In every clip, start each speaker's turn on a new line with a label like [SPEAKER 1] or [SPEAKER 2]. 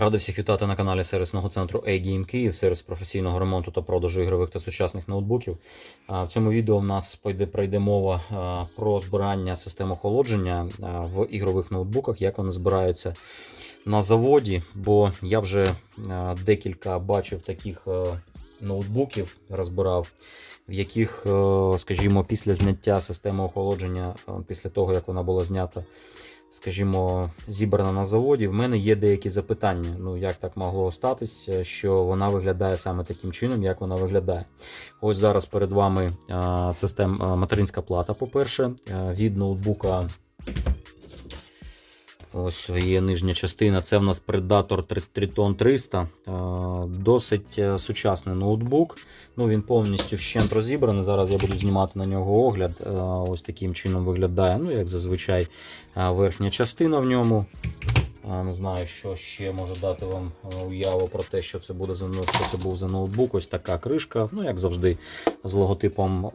[SPEAKER 1] Радий всіх вітати на каналі сервісного центру A-Game Київ, сервіс професійного ремонту та продажу ігрових та сучасних ноутбуків. В цьому відео в нас пойде пройде мова про збирання систем охолодження в ігрових ноутбуках, як вони збираються на заводі. Бо я вже декілька бачив таких ноутбуків, розбирав, в яких, скажімо, після зняття системи охолодження, після того як вона була знята скажімо, зібрана на заводі, в мене є деякі запитання. Ну, як так могло статися, що вона виглядає саме таким чином, як вона виглядає. Ось зараз перед вами а, материнська плата, по-перше, від ноутбука. Ось є нижня частина. Це в нас Predator Triton 300. Е, Досить е, сучасний ноутбук. Ну, Він повністю вщент розібраний. Зараз я буду знімати на нього огляд. Е, Ось таким чином виглядає. Ну, як зазвичай, верхня частина в ньому. Не знаю, що ще можу дати вам уяву про те, що це буде за ну, що це був за ноутбук. Ось така кришка, ну як завжди, з логотипом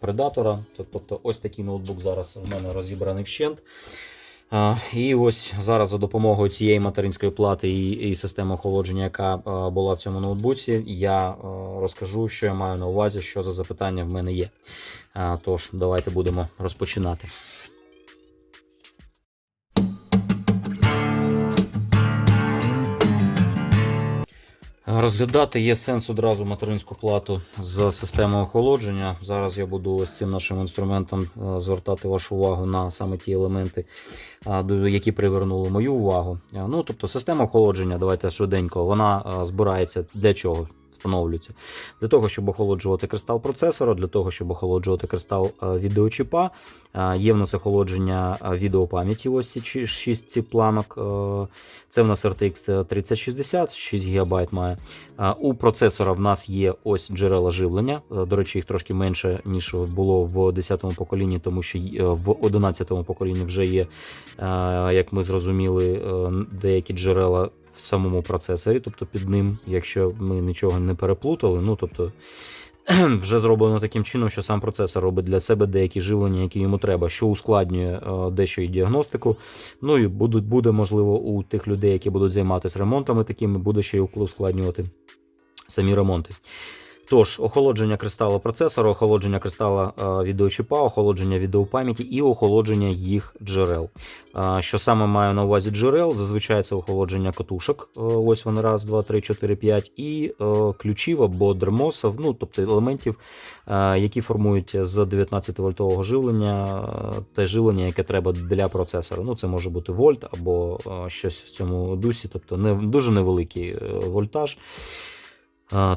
[SPEAKER 1] Predator. Тобто, ось такий ноутбук зараз в мене розібраний вщент. І ось зараз за допомогою цієї материнської плати і, і системи охолодження, яка була в цьому ноутбуці, я розкажу, що я маю на увазі, що за запитання в мене є. Тож, давайте будемо розпочинати. Розглядати є сенс одразу материнську плату з системою охолодження. Зараз я буду ось цим нашим інструментом е, звертати вашу увагу на саме ті елементи, до- які привернули мою увагу. Ну, тобто, система охолодження, давайте швиденько, вона збирається для чого? Встановлюється для того, щоб охолоджувати кристал процесора, для того, щоб охолоджувати кристал е, відеочіпа. Е, Є в нас охолодження е, відеопам'яті, ось ці 6 ці планок. Це в нас RTX 3060, 6 ГБ має. У процесора в нас є ось джерела живлення. До речі, їх трошки менше, ніж було в 10-му поколінні, тому що в 11-му поколінні вже є, як ми зрозуміли, деякі джерела в самому процесорі, тобто під ним, якщо ми нічого не переплутали, ну тобто. Вже зроблено таким чином, що сам процесор робить для себе деякі живлення, які йому треба, що ускладнює е, дещо і діагностику. Ну і буде, можливо, у тих людей, які будуть займатися ремонтами такими, буде ще й ускладнювати самі ремонти. Тож, охолодження кристалу процесора, охолодження кристала е, відеочіпа, охолодження відеопам'яті і охолодження їх джерел. Е, що саме маю на увазі джерел? Зазвичай це охолодження катушок. Е, ось вони раз, два, три, чотири, п'ять, і ключів або дермосів, ну тобто елементів, які формують з 19 вольтового живлення те живлення, яке треба для процесора. Ну, це може бути вольт або щось в цьому дусі, тобто не дуже невеликий вольтаж.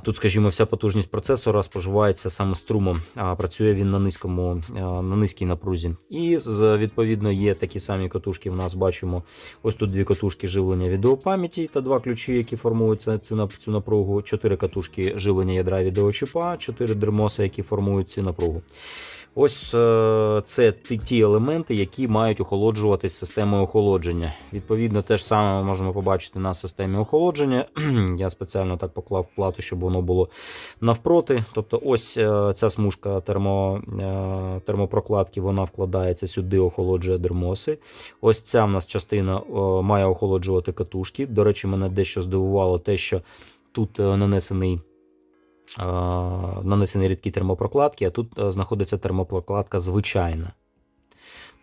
[SPEAKER 1] Тут, скажімо, вся потужність процесора споживається саме струмом, а працює він на низькому, на низькій напрузі. І відповідно є такі самі катушки. В нас бачимо ось тут дві катушки живлення відеопам'яті та два ключі, які формуються цю напругу, чотири катушки живлення ядра відеочіпа, чотири дермоса, які формують цю напругу. Ось е, це ті, елементи, які мають охолоджуватись системою охолодження. Відповідно, те ж саме ми можемо побачити на системі охолодження. Я спеціально так поклав плату, щоб воно було навпроти. Тобто, ось е, ця смужка термо, е, термопрокладки вона вкладається сюди, охолоджує дермоси. Ось ця в нас частина має охолоджувати катушки. До речі, мене дещо здивувало те, що тут нанесений. Нанесені рідкі термопрокладки, а тут е, знаходиться термопрокладка звичайна.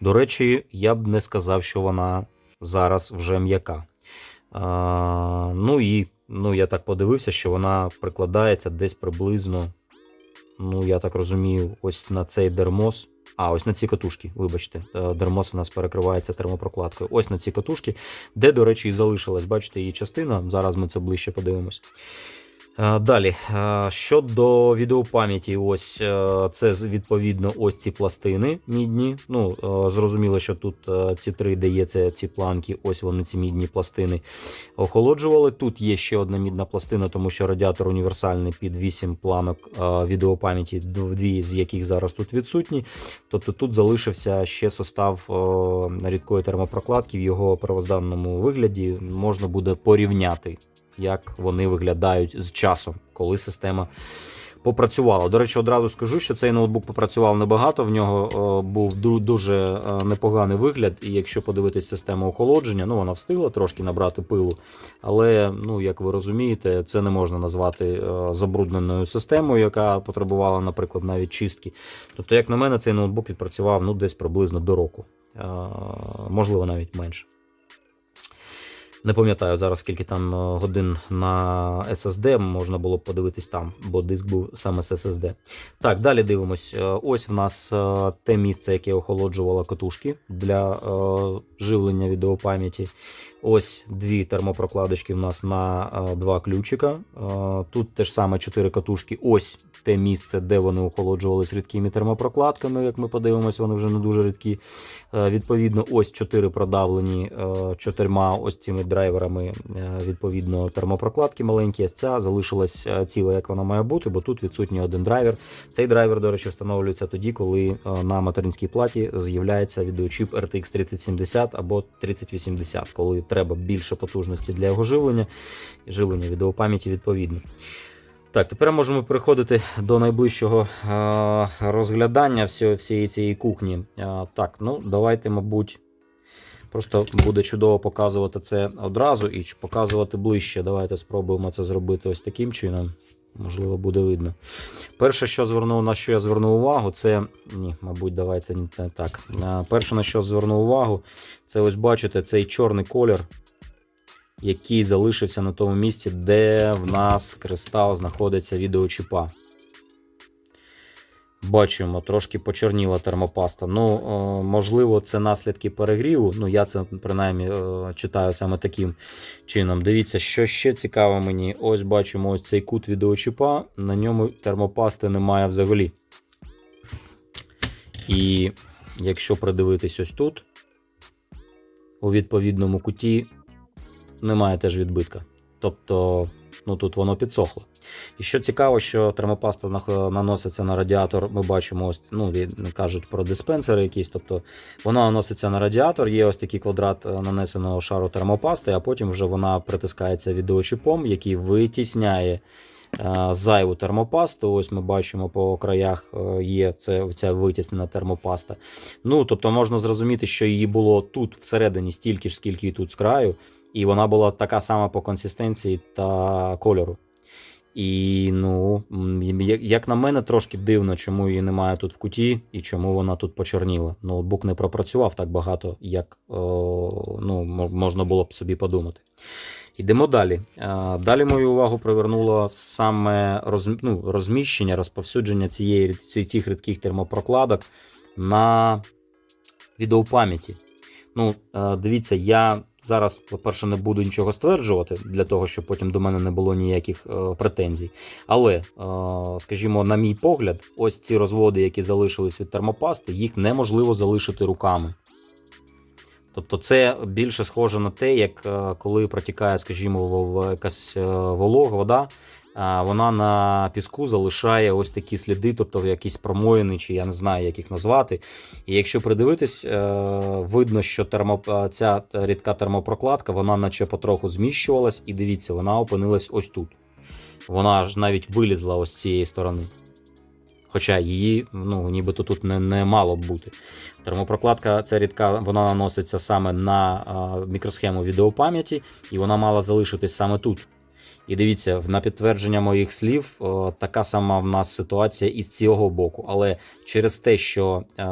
[SPEAKER 1] До речі, я б не сказав, що вона зараз вже м'яка. Ну і ну, я так подивився, що вона прикладається десь приблизно, ну, я так розумію, ось на цей дермос. А, ось на ці катушки, вибачте, е, дермос у нас перекривається термопрокладкою. Ось на ці катушки, де, до речі, і залишилась, бачите, її частина. Зараз ми це ближче подивимось. Е, Далі, е, щодо відеопам'яті, ось е, це відповідно ось ці пластини мідні. Ну, зрозуміло, що тут ці три це ці планки, ось вони ці мідні пластини охолоджували. Тут є ще одна мідна пластина, тому що радіатор універсальний під 8 планок відеопам'яті, дві з яких зараз тут відсутні. Тобто тут залишився ще состав рідкої термопрокладки в його первозданному вигляді. Можна буде порівняти як вони виглядають з часом, коли система попрацювало. До речі, одразу скажу, що цей ноутбук попрацював небагато. В нього е, був дуже е, непоганий вигляд. І якщо подивитись систему охолодження, ну вона встигла трошки набрати пилу. Але, ну як ви розумієте, це не можна назвати е, забрудненою системою, яка потребувала, наприклад, навіть чистки. Тобто, як на мене, цей ноутбук відпрацював ну, десь приблизно до року, можливо, навіть менше. Не пам'ятаю зараз, скільки там е, годин на SSD, можна було подивитись там, бо диск був саме з SSD. Так, далі дивимось. Е, Ось в нас е, те місце, яке охолоджувало катушки для живлення відеопам'яті. Ось дві термопрокладочки в нас на е, два ключика. Е, Тут теж саме чотири катушки. Ось те місце, де вони охолоджувалися рідкими термопрокладками. Як ми подивимось, вони вже не дуже рідкі. Е, Відповідно, ось чотири продавлені чотирма ось цими драйверами, відповідно, термопрокладки маленькі. Ця залишилась ціла, як вона має бути, бо тут відсутній один драйвер. Цей драйвер, до речі, встановлюється тоді, коли на материнській платі з'являється відеочіп RTX 3070 або 3080, коли треба більше потужності для його живлення, і живлення відеопам'яті відповідно. Так, тепер можемо переходити до найближчого е, розглядання всієї цієї кухні. Е, так, ну давайте, мабуть, просто буде чудово показувати це одразу і показувати ближче. Давайте спробуємо це зробити ось таким чином. Можливо, буде видно. Перше, що звернув, на що я звернув увагу, це. Ні, мабуть, давайте не так. Е, Перше, на що звернув увагу, це ось бачите цей чорний колір, який залишився на тому місці, де в нас кристал знаходиться відеочіпа. Бачимо, трошки почорніла термопаста. Ну, е, можливо, це наслідки перегріву. Ну, я це принаймні е, читаю саме таким чином. Дивіться, що ще цікаво мені. Ось бачимо ось цей кут відеочіпа. На ньому термопасти немає взагалі. І якщо придивитись ось тут, у відповідному куті немає теж відбитка. Тобто, ну тут воно підсохло. І що цікаво, що термопаста наноситься на радіатор. Ми бачимо, ось ну кажуть про диспенсери якісь. Тобто вона наноситься на радіатор, є ось такий квадрат е, нанесеного шару термопасти, а потім вже вона притискається відеочіпом, який витісняє. е, Зайву термопасту, ось ми бачимо по краях е, є це, ця витіснена термопаста. Ну, тобто можна зрозуміти, що її було тут всередині стільки ж, скільки і тут з краю, і вона була така сама по консистенції та кольору. І ну, як- на мене, трошки дивно, чому її немає тут в куті і чому вона тут почорніла. Ноутбук не пропрацював так багато, як о, ну, можна було б собі подумати. Йдемо далі. Е, Далі мою увагу привернуло саме роз, ну, розміщення, розповсюдження цієї цих рідких термопрокладок на відеопам'яті. Ну, е, дивіться, я зараз, по-перше, не буду нічого стверджувати для того, щоб потім до мене не було ніяких е, претензій. Але, е, скажімо, на мій погляд, ось ці розводи, які залишились від термопасти, їх неможливо залишити руками. Тобто, це більше схоже на те, як е, коли протікає, скажімо, в- якась е, волога, вода, вона на піску залишає ось такі сліди, тобто якісь промоїни, чи я не знаю, як їх назвати. І якщо придивитись, е, видно, що термо, е, ця рідка термопрокладка, вона наче потроху зміщувалась, і дивіться, вона опинилась ось тут. Вона ж навіть вилізла ось з цієї сторони. Хоча її ну, нібито тут не, не мало б бути. Термопрокладка ця рідка вона наноситься саме на а, мікросхему відеопам'яті, і вона мала залишитись саме тут. І дивіться, на підтвердження моїх слів, така сама в нас ситуація і з цього боку. Але через те, що, е,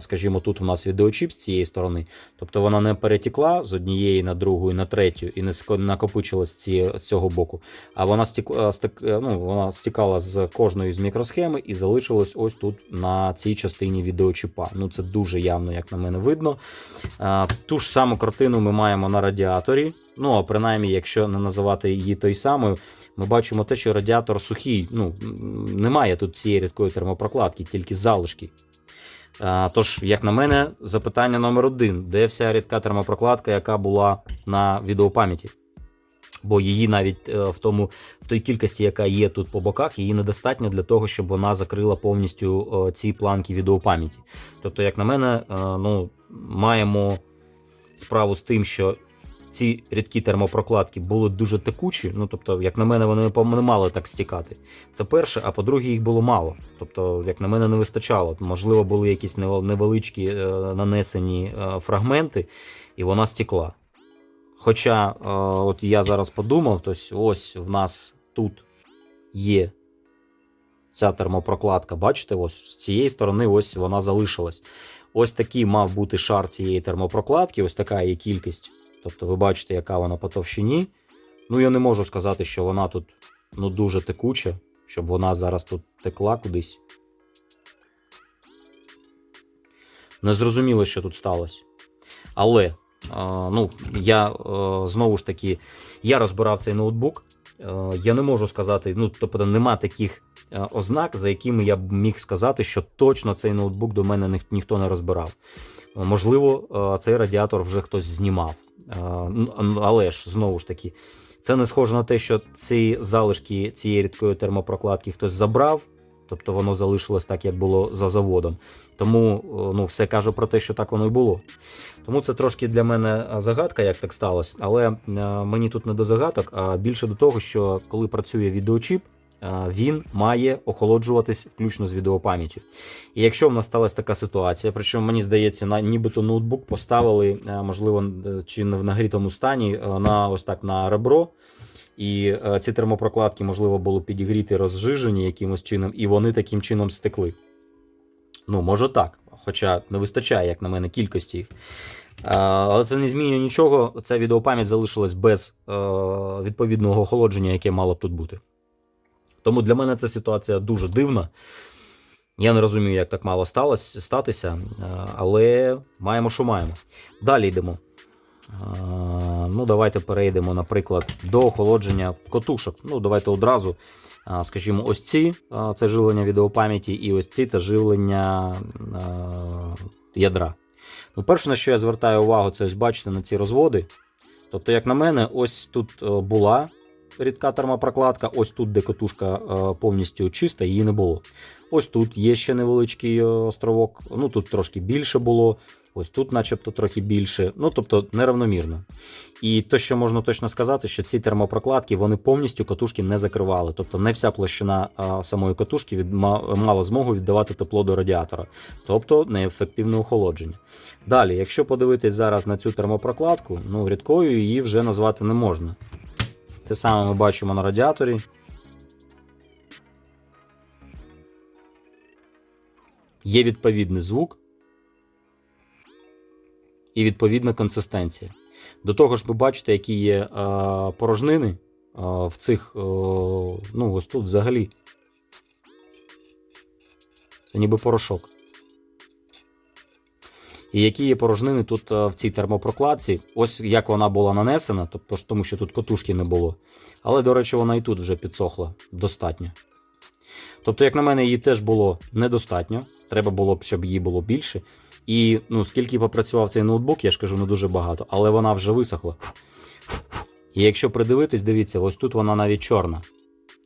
[SPEAKER 1] скажімо, тут у нас відеочіп з цієї сторони, тобто вона не перетекла з однієї на другу і на третю, і не накопичилась з цього боку, а вона стікла, е, ну, вона стікала з кожної з мікросхеми і залишилась ось тут на цій частині відеочіпа. Ну це дуже явно, як на мене, видно. Е, Ту ж саму картину ми маємо на радіаторі. Ну, а принаймні, якщо не називати її той самою, ми бачимо те, що радіатор сухий. Ну, немає тут цієї рідкої термопрокладки, тільки залишки. А, Тож, як на мене, запитання номер один: де вся рідка термопрокладка, яка була на відеопам'яті? Бо її навіть е, в тому в той кількості, яка є тут по боках, її недостатньо для того, щоб вона закрила повністю е, ці планки відеопам'яті. Тобто, як на мене, е, ну, маємо справу з тим, що ці рідкі термопрокладки були дуже текучі. Ну тобто, як на мене, вони не мали так стікати. Це перше, а по-друге, їх було мало. Тобто, як на мене, не вистачало. Можливо, були якісь невеличкі е, нанесені е, фрагменти, і вона стікла. Хоча, е, от я зараз подумав, то ось в нас тут є ця термопрокладка. Бачите, ось з цієї сторони ось вона залишилась. Ось такий мав бути шар цієї термопрокладки, ось така її кількість. Тобто, ви бачите, яка вона по товщині. Ну, я не можу сказати, що вона тут ну, дуже текуча, щоб вона зараз тут текла кудись. Не зрозуміло, що тут сталося. Але ну, я е, знову ж таки я розбирав цей ноутбук. Е, я не можу сказати, ну тобто нема таких е, ознак, за якими я б міг сказати, що точно цей ноутбук до мене ніх- ніхто не розбирав. Можливо, цей радіатор вже хтось знімав. Але ж знову ж таки, це не схоже на те, що ці залишки цієї рідкої термопрокладки хтось забрав, тобто воно залишилось так, як було за заводом. Тому ну, все каже про те, що так воно і було. Тому це трошки для мене е, загадка, як так сталося. Але е, мені тут не до загадок, а більше до того, що коли працює відеочіп, він має охолоджуватись включно з відеопам'яттю. І якщо в нас сталася така ситуація, причому мені здається, на нібито ноутбук поставили, е, можливо, е, чи не в нагрітому стані, е, на ось так на ребро. І е, ці термопрокладки, можливо, були підігріті, розжижені якимось чином, і вони таким чином стекли. Ну, може так. Хоча не вистачає, як на мене, кількості їх. Е, Але це не змінює нічого. Ця відеопам'ять залишилась без е, відповідного охолодження, яке мало б тут бути. Тому для мене ця ситуація дуже дивна. Я не розумію, як так мало сталося, статися, е, але маємо, що маємо. Далі йдемо. Е, Ну, давайте перейдемо, наприклад, до охолодження котушок. Ну, давайте одразу. Скажімо, ось ці це живлення відеопам'яті, і ось ці це живлення ядра. Ну, перше, на що я звертаю увагу, це ось бачите на ці розводи. Тобто, як на мене, ось тут е, була рідка термопрокладка, ось тут, де котушка е, повністю чиста, її не було. Ось тут є ще невеличкий е, островок, ну тут трошки більше було, ось тут, начебто, трохи більше. Ну, тобто, неравномірно. І те, що можна точно сказати, що ці термопрокладки вони повністю катушки не закривали. Тобто не вся площина а, самої катушки від, мала змогу віддавати тепло до радіатора, тобто неефективне охолодження. Далі, якщо подивитись зараз на цю термопрокладку, ну рідкою її вже назвати не можна. Те саме ми бачимо на радіаторі. Є відповідний звук і відповідна консистенція. До того ж, ви бачите, які є е, порожнини е, в цих, е, ну, ось тут взагалі. Це ніби порошок. І які є порожнини тут е, в цій термопрокладці, ось як вона була нанесена, тобто тому що тут котушки не було. Але, до речі, вона і тут вже підсохла достатньо. Тобто, як на мене, її теж було недостатньо. Треба було б, щоб її було більше. І ну, скільки попрацював цей ноутбук, я ж кажу, не дуже багато, але вона вже висохла. І якщо придивитись, дивіться, ось тут вона навіть чорна.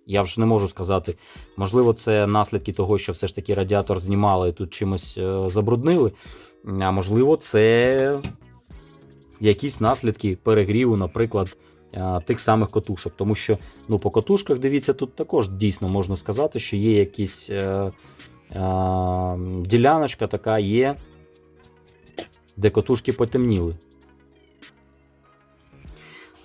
[SPEAKER 1] Я вже не можу сказати. Можливо, це наслідки того, що все ж таки радіатор знімали і тут чимось е, забруднили. А можливо, це якісь наслідки перегріву, наприклад, тих самих котушок. Тому що ну, по котушках, дивіться, тут також дійсно можна сказати, що є якісь е, е, діляночка така є, де котушки потемніли.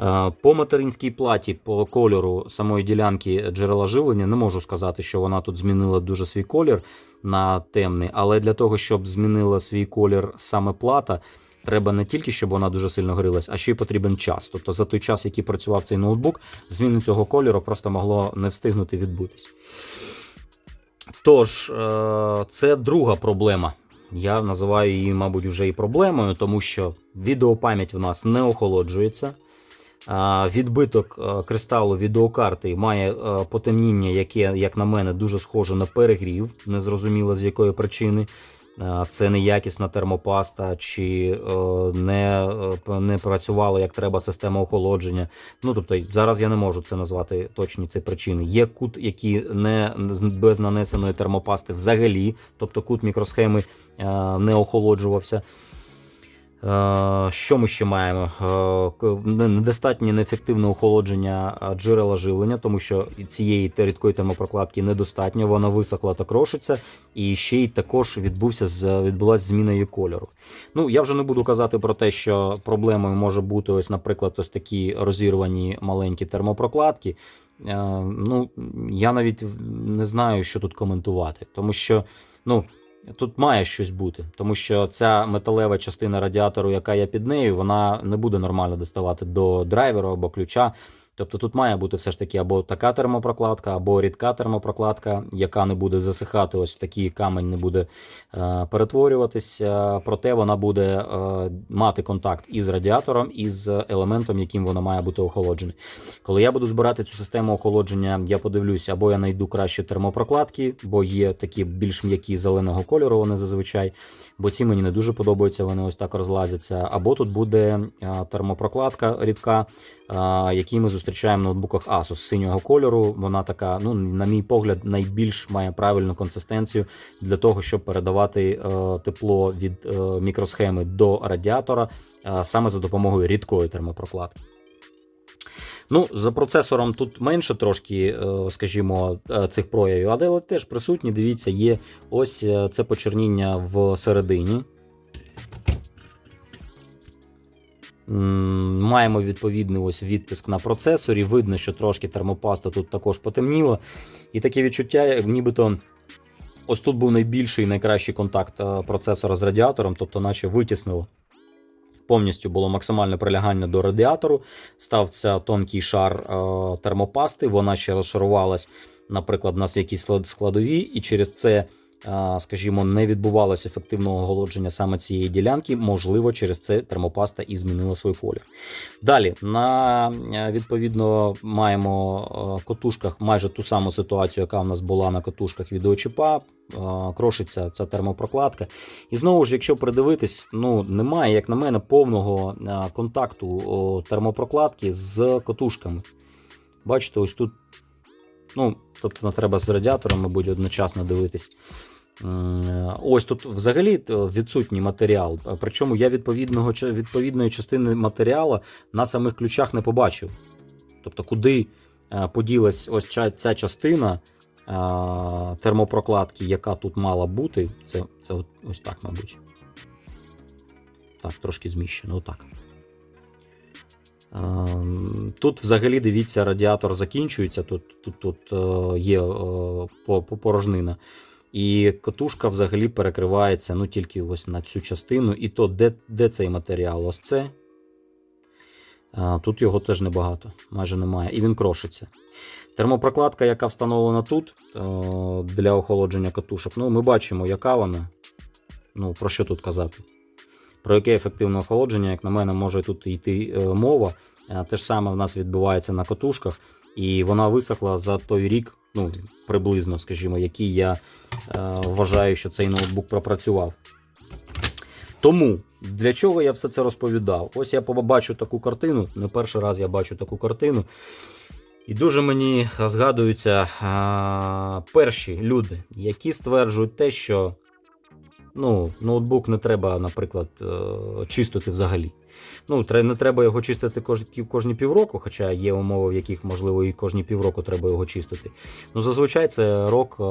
[SPEAKER 1] Е, По материнській платі, по кольору самої ділянки джерела живлення, не можу сказати, що вона тут змінила дуже свій колір на темний, але для того, щоб змінила свій колір саме плата, треба не тільки, щоб вона дуже сильно грілась, а ще й потрібен час. Тобто за той час, який працював цей ноутбук, зміни цього кольору просто могло не встигнути відбутись. Тож, е, це друга проблема. Я називаю її, мабуть, вже і проблемою, тому що відеопам'ять в нас не охолоджується. Відбиток е, кристалу відеокарти має е, потемніння, яке, як на мене, дуже схоже на перегрів, незрозуміло з якої причини. Е, Це неякісна термопаста, чи не, не працювала як треба система охолодження. Ну тобто зараз я не можу це назвати точні ці причини. Є кут, який не без нанесеної термопасти взагалі, тобто кут мікросхеми не охолоджувався. Е, Що ми ще маємо? Е, Недостатнє неефективне охолодження е, джерела живлення, тому що цієї рідкої термопрокладки недостатньо, вона висохла та крошиться, і ще й також відбувся відбулася зміна її кольору. Ну я вже не буду казати про те, що проблемою може бути ось, наприклад, ось такі розірвані маленькі термопрокладки. Ну я навіть не знаю, що тут коментувати, тому що ну. Тут має щось бути, тому що ця металева частина радіатору, яка є під нею, вона не буде нормально доставати до драйверу або ключа. Тобто тут має бути все ж таки або така термопрокладка, або рідка термопрокладка, яка не буде засихати, ось такий камень не буде е, перетворюватись. е, проте вона буде е, мати контакт із радіатором, і з елементом, яким вона має бути охолоджена. Коли я буду збирати цю систему охолодження, я подивлюся, або я знайду кращі термопрокладки, бо є такі більш м'які зеленого кольору, вони зазвичай, бо ці мені не дуже подобаються, вони ось так розлазяться. Або тут буде е, термопрокладка рідка, який ми зустрічаємо в ноутбуках Asus синього кольору. Вона така, ну, на мій погляд, найбільш має правильну консистенцію для того, щоб передавати е, тепло від е, мікросхеми до радіатора е, саме за допомогою рідкої термопрокладки. Ну, за процесором тут менше трошки, скажімо, цих проявів, але теж присутні. Дивіться, є ось це почерніння в середині. Маємо відповідний ось відтиск на процесорі. Видно, що трошки термопаста тут також потемніла. І таке відчуття, нібито ось тут був найбільший і найкращий контакт е, процесора з радіатором, тобто, наче витіснило. Повністю було максимальне прилягання до радіатору, стався тонкий шар е, термопасти, вона ще розшарувалась, наприклад, у нас якісь склад- складові, і через це, скажімо, не відбувалося ефективного охолодження саме цієї ділянки. Можливо, через це термопаста і змінила свій колір. Далі, на е, відповідно, маємо е, котушках майже ту саму ситуацію, яка в нас була на котушках відеочіпа. Е, Крошиться ця термопрокладка. І знову ж, якщо придивитись, ну немає, як на мене, повного контакту термопрокладки з котушками. Бачите, ось тут. Ну, тобто, не треба з радіатором, мабуть, одночасно дивитись. Е, Ось тут взагалі е, відсутній матеріал. Е, Причому я відповідного, відповідної частини матеріалу на самих ключах не побачив. Тобто, куди поділась ось ця, ця частина термопрокладки, яка тут мала бути, це, це ось так, мабуть. Так, трошки зміщено, отак. Ем, Тут взагалі дивіться, радіатор закінчується. Тут, тут, тут є по- по- порожнина. І катушка взагалі перекривається ну, тільки ось на цю частину. І то, де, де цей матеріал? Ось це. А, Тут його теж небагато, майже немає. І він крошиться. Термопрокладка, яка встановлена тут е, для охолодження катушок, ну, ми бачимо, яка вона. Ну, про що тут казати? Про яке ефективне охолодження, як на мене, може тут йти е, мова. Е, Те ж саме в нас відбувається на катушках, і вона висохла за той рік, ну, приблизно, скажімо, які я е, вважаю, що цей ноутбук пропрацював. Тому для чого я все це розповідав? Ось я побачу таку картину. Не перший раз я бачу таку картину. І дуже мені згадуються а, перші люди, які стверджують те, що ну, ноутбук не треба, наприклад, е, чистити взагалі. Ну, не треба його чистити кож, кожні півроку, хоча є умови, в яких, можливо, і кожні півроку треба його чистити. Ну, зазвичай це рок е,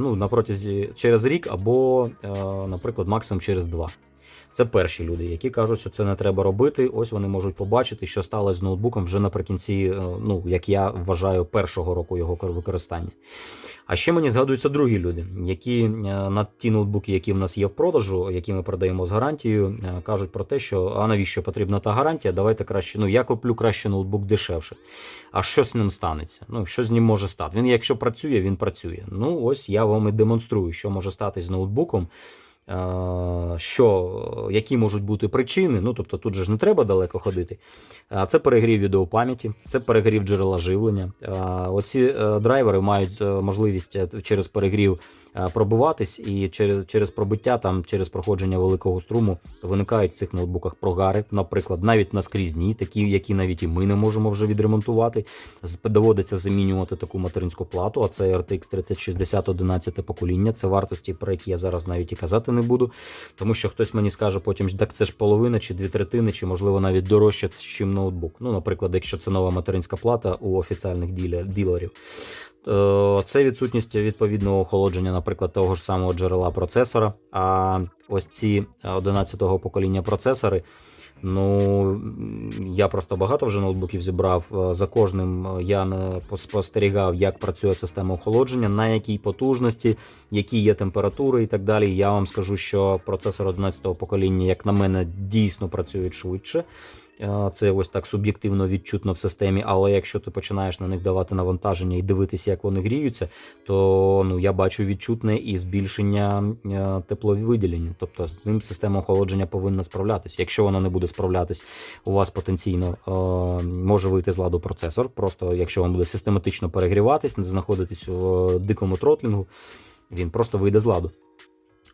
[SPEAKER 1] ну, напротязі через рік або, е, наприклад, максимум через два. Це перші люди, які кажуть, що це не треба робити. Ось вони можуть побачити, що сталося з ноутбуком вже наприкінці, е, ну як я вважаю, першого року його кор- використання. А ще мені згадуються другі люди, які е, на ті ноутбуки, які в нас є в продажу, які ми продаємо з гарантією, е, кажуть про те, що а навіщо потрібна та гарантія? Давайте краще. Ну я куплю краще ноутбук дешевше. А що з ним станеться? Ну що з ним може стати? Він, якщо працює, він працює. Ну ось я вам і демонструю, що може статись з ноутбуком. Що, які можуть бути причини, ну тобто тут же ж не треба далеко ходити. Це перегрів відеопам'яті, це перегрів джерела живлення. Оці е, драйвери мають е, можливість е, через перегрів пробиватись, і через, через пробиття, там, через проходження великого струму виникають в цих ноутбуках прогари, наприклад, навіть наскрізні, такі, які навіть і ми не можемо вже відремонтувати. Доводиться замінювати таку материнську плату, а це RTX 3060 11 покоління. Це вартості, про які я зараз навіть і казати не буду, тому що хтось мені скаже потім, так це ж половина чи дві третини, чи можливо навіть дорожче, ніж ноутбук. Ну, наприклад, якщо це нова материнська плата у офіціальних ділер- ділерів. Е, Це відсутність відповідного охолодження, наприклад, того ж самого джерела процесора. А ось ці 11-го покоління процесори. Ну, я просто багато вже ноутбуків зібрав. Е, За кожним е, я не спостерігав, як працює система охолодження, на якій потужності, які є температури і так далі. Я вам скажу, що процесор 11-го покоління, як на мене, дійсно працюють швидше. Е, Це ось так суб'єктивно відчутно в системі. Але якщо ти починаєш на них давати навантаження і дивитися, як вони гріються, то ну я бачу відчутне і збільшення е, тепловиділення. Тобто з ним система охолодження повинна справлятися. Якщо вона не буде справлятись, у вас потенційно е, може вийти з ладу процесор. Просто якщо він буде систематично перегріватись, не знаходитись в дикому тротлінгу, він просто вийде з ладу.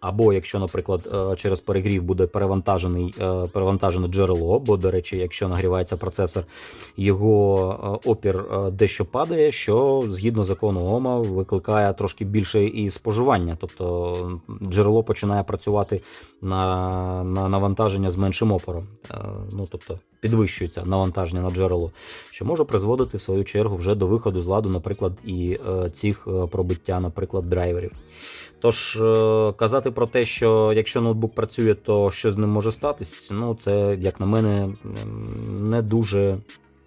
[SPEAKER 1] Або якщо, наприклад, е, через перегрів буде перевантажений е, перевантажене джерело, бо, до речі, якщо нагрівається процесор, його е, опір дещо падає, що згідно закону Ома викликає трошки більше і споживання. Тобто джерело починає працювати на, на навантаження з меншим опором. Ну тобто підвищується навантаження на джерело, що може призводити в свою чергу вже до виходу з ладу, наприклад, і цих пробиття, наприклад, драйверів. Тож е, казати про те, що якщо ноутбук працює, то що з ним може статись, ну це, як на мене, не дуже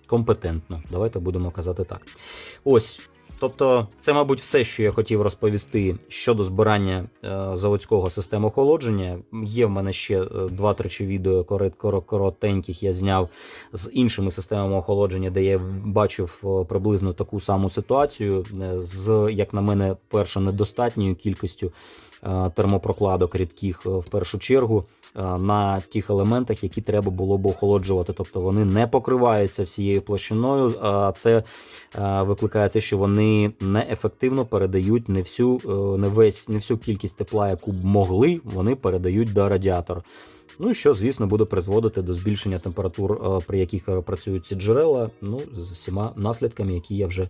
[SPEAKER 1] компетентно. Давайте будемо казати так. Ось. Тобто, це, мабуть, все, що я хотів розповісти щодо збирання е, заводського системи охолодження. Є в мене ще е, 2-3 відео корот- коротеньких я зняв з іншими системами охолодження, де я бачив е, приблизно таку саму ситуацію, з, як на мене, перша недостатньою кількістю термопрокладок рідких е, в першу чергу е, на тих елементах, які треба було б охолоджувати. Тобто вони не покриваються всією площиною, а це е, викликає те, що вони неефективно передають не всю, е, не весь, не всю кількість тепла, яку б могли, вони передають до радіатора. Ну, що, звісно, буде призводити до збільшення температур, е, при яких е, працюють ці джерела, ну, з всіма наслідками, які я вже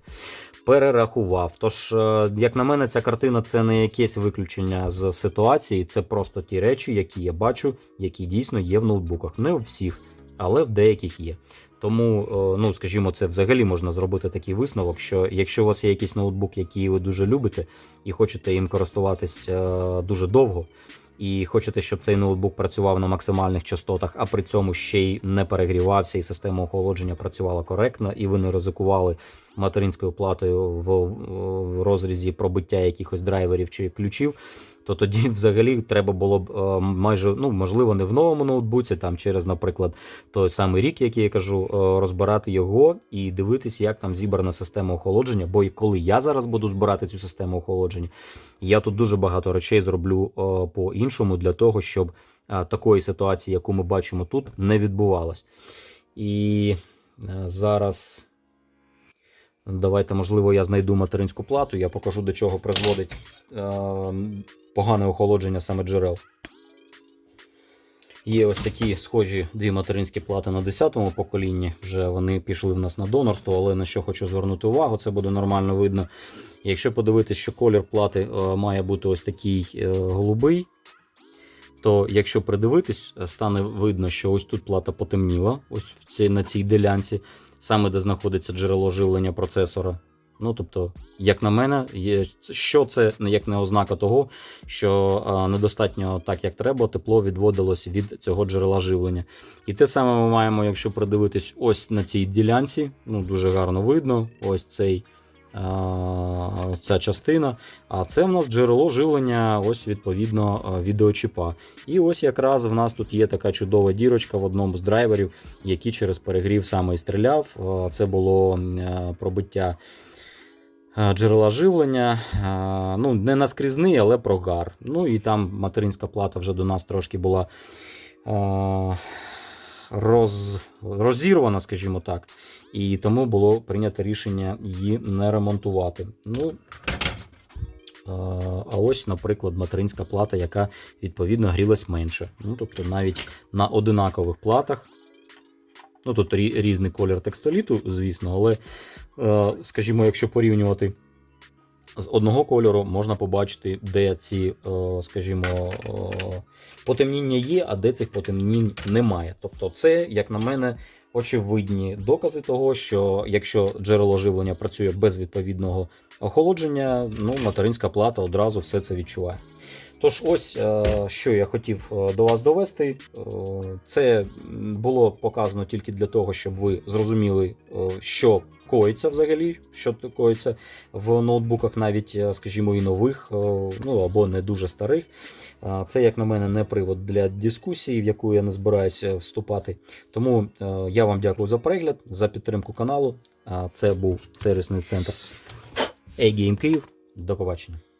[SPEAKER 1] перерахував. Тож, е, як на мене, ця картина це не якесь виключення з ситуації, це просто ті речі, які я бачу, які дійсно є в ноутбуках. Не у всіх, але в деяких є. Тому, ну скажімо, це взагалі можна зробити такий висновок, що якщо у вас є якийсь ноутбук, який ви дуже любите, і хочете їм користуватись дуже довго, і хочете, щоб цей ноутбук працював на максимальних частотах, а при цьому ще й не перегрівався, і система охолодження працювала коректно, і ви не ризикували материнською платою в, в розрізі пробиття якихось драйверів чи ключів. То тоді взагалі треба було б е, майже ну можливо не в новому ноутбуці, там через, наприклад, той самий рік, який я кажу, е, розбирати його і дивитись, як там зібрана система охолодження. Бо і коли я зараз буду збирати цю систему охолодження, я тут дуже багато речей зроблю е, по-іншому для того, щоб такої ситуації, яку ми бачимо тут, не відбувалось. І зараз. Давайте, можливо, я знайду материнську плату, я покажу, до чого призводить погане охолодження саме джерел. Є ось такі схожі дві материнські плати на 10-му поколінні. Вже вони пішли в нас на донорство, але на що хочу звернути увагу, це буде нормально видно. Якщо подивитися, що колір плати е, має бути ось такий е, голубий, то якщо придивитись, е, стане видно, що ось тут плата потемніла, ось на цій ділянці, саме де знаходиться джерело живлення процесора. Ну, тобто, як на мене, є, що це як не ознака того, що а, недостатньо так, як треба, тепло відводилось від цього джерела живлення. І те саме ми маємо, якщо придивитись ось на цій ділянці, ну дуже гарно видно, ось цей. Ось ця частина, а це в нас джерело живлення, ось відповідно відеочіпа. І ось якраз в нас тут є така чудова дірочка в одному з драйверів, який через перегрів саме і стріляв. Це було пробиття джерела живлення. Е, Ну, не наскрізний, але прогар. Ну і там материнська плата вже до нас трошки була е, роз, розірвана, скажімо так. І тому було прийнято рішення її не ремонтувати. Ну, е, а ось, наприклад, материнська плата, яка відповідно грілась менше. Ну, тобто навіть на одинакових платах. Ну, тут різний колір текстоліту, звісно, але, е, скажімо, якщо порівнювати з одного кольору можна побачити, де ці, е, скажімо, е, потемніння є, а де цих потемнінь немає. Тобто, це, як на мене, очевидні докази того, що якщо джерело живлення працює без відповідного охолодження, ну материнська плата одразу все це відчуває. Тож, ось е, що я хотів е, до вас довести. Е, Це було показано тільки для того, щоб ви зрозуміли, що коїться взагалі, що коїться в ноутбуках, навіть, скажімо, і нових, ну або не дуже старих. Це, як на мене, не привод для дискусії, в яку я не збираюся вступати. Тому я вам дякую за перегляд, за підтримку каналу. Це був сервісний центр A-Game Київ. До побачення.